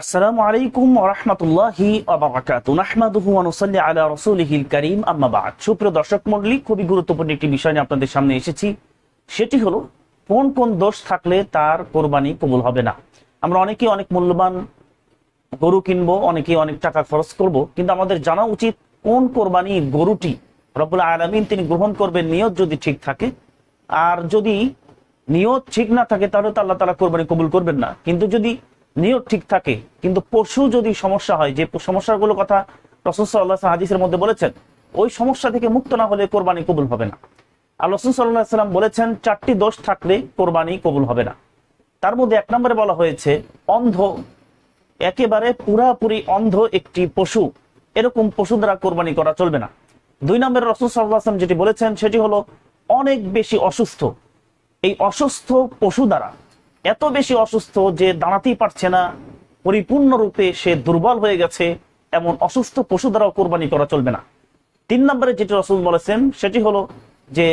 আসসালামু আলাইকুম রহমতুল্লাহি নাহমাদুহু আলা রাসূলিহিল কারীম। আম্মা বা'দ। সুপ্রিয় দর্শক মণ্ডলী, খুবই গুরুত্বপূর্ণ একটি বিষয় নিয়ে আপনাদের সামনে এসেছি। সেটি হলো, কোন কোন দোষ থাকলে তার কবুল হবে না? আমরা অনেকে অনেক মূল্যবান গরু কিনবো অনেকে অনেক টাকা খরচ করব, কিন্তু আমাদের জানা উচিত কোন কোরবানি গরুটি রব্বুল আলামিন তিনি গ্রহণ করবেন, নিয়ত যদি ঠিক থাকে। আর যদি নিয়ত ঠিক না থাকে, তাহলে তো আল্লাহ তালা কোরবানি কবুল করবেন না। কিন্তু যদি নিয়ত ঠিক থাকে, কিন্তু পশু যদি সমস্যা হয়, যে সমস্যাগুলো কথা রসুল সাল্লাহ হাদিসের মধ্যে বলেছেন, ওই সমস্যা থেকে মুক্ত না হলে কোরবানি কবুল হবে না। আর রসুল সাল্লাহ সাল্লাম বলেছেন, চারটি দোষ থাকলে কোরবানি কবুল হবে না। তার মধ্যে এক নম্বরে বলা হয়েছে, অন্ধ, একেবারে পুরাপুরি অন্ধ একটি পশু, এরকম পশু দ্বারা কোরবানি করা চলবে না। দুই নম্বরে রসুল সাল্লাহাম যেটি বলেছেন, সেটি হলো অনেক বেশি অসুস্থ। এই অসুস্থ পশু দ্বারা এত বেশি অসুস্থ যে দাঁড়াতেই পারছে না। পরিপূর্ণরূপে সে দুর্বল হয়ে গেছে। এমন অসুস্থ পশু দ্বারাও কোরবানি করা চলবে না। তিন নম্বরে যেটি রসুল বলেছেন, সেটি হলো যে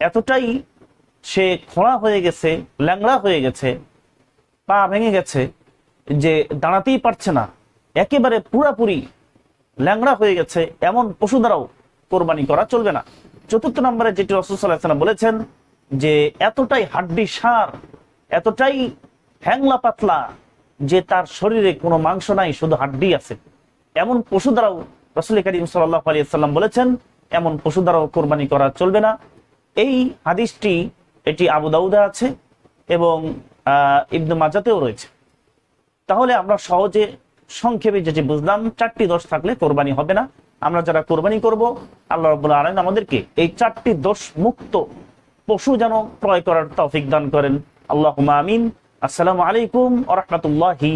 এতটাই সে খোঁড়া হয়ে গেছে, ল্যাংড়া হয়ে গেছে, পা ভেঙে গেছে, যে দাঁড়াতেই পারছে না। একেবারে পুরাপুরি ল্যাংড়া হয়ে গেছে, এমন পশু দ্বারাও কোরবানি করা চলবে না। চতুর্থ নম্বরে যেটি রসুল সাল্লাহ বলেছেন, যে এতটাই হাড্ডি সার এতটাই হ্যাংলা পাতলা যে তার শরীরে কোনো মাংস নাই, শুধু হাড্ডি আছে। এমন পশু দ্বারাও রসুল করিম সাল্লাহ আলিয়াল্লাম বলেছেন, এমন পশু দ্বারাও কোরবানি করা চলবে না। এই হাদিসটি, এটি আবু দাউদা আছে এবং ইবনু মাজাতেও রয়েছে। তাহলে আমরা সহজে সংক্ষেপে যেটি বুঝলাম, চারটি দোষ থাকলে কোরবানি হবে না। আমরা যারা কোরবানি করব, আল্লাহ রব্বুল আলম আমাদেরকে এই চারটি দোষ মুক্ত পশু যেন ক্রয় করার তৌফিক দান করেন। আল্লাহ আমিন আসসালামু আলাইকুম আ রহমতুল্লাহি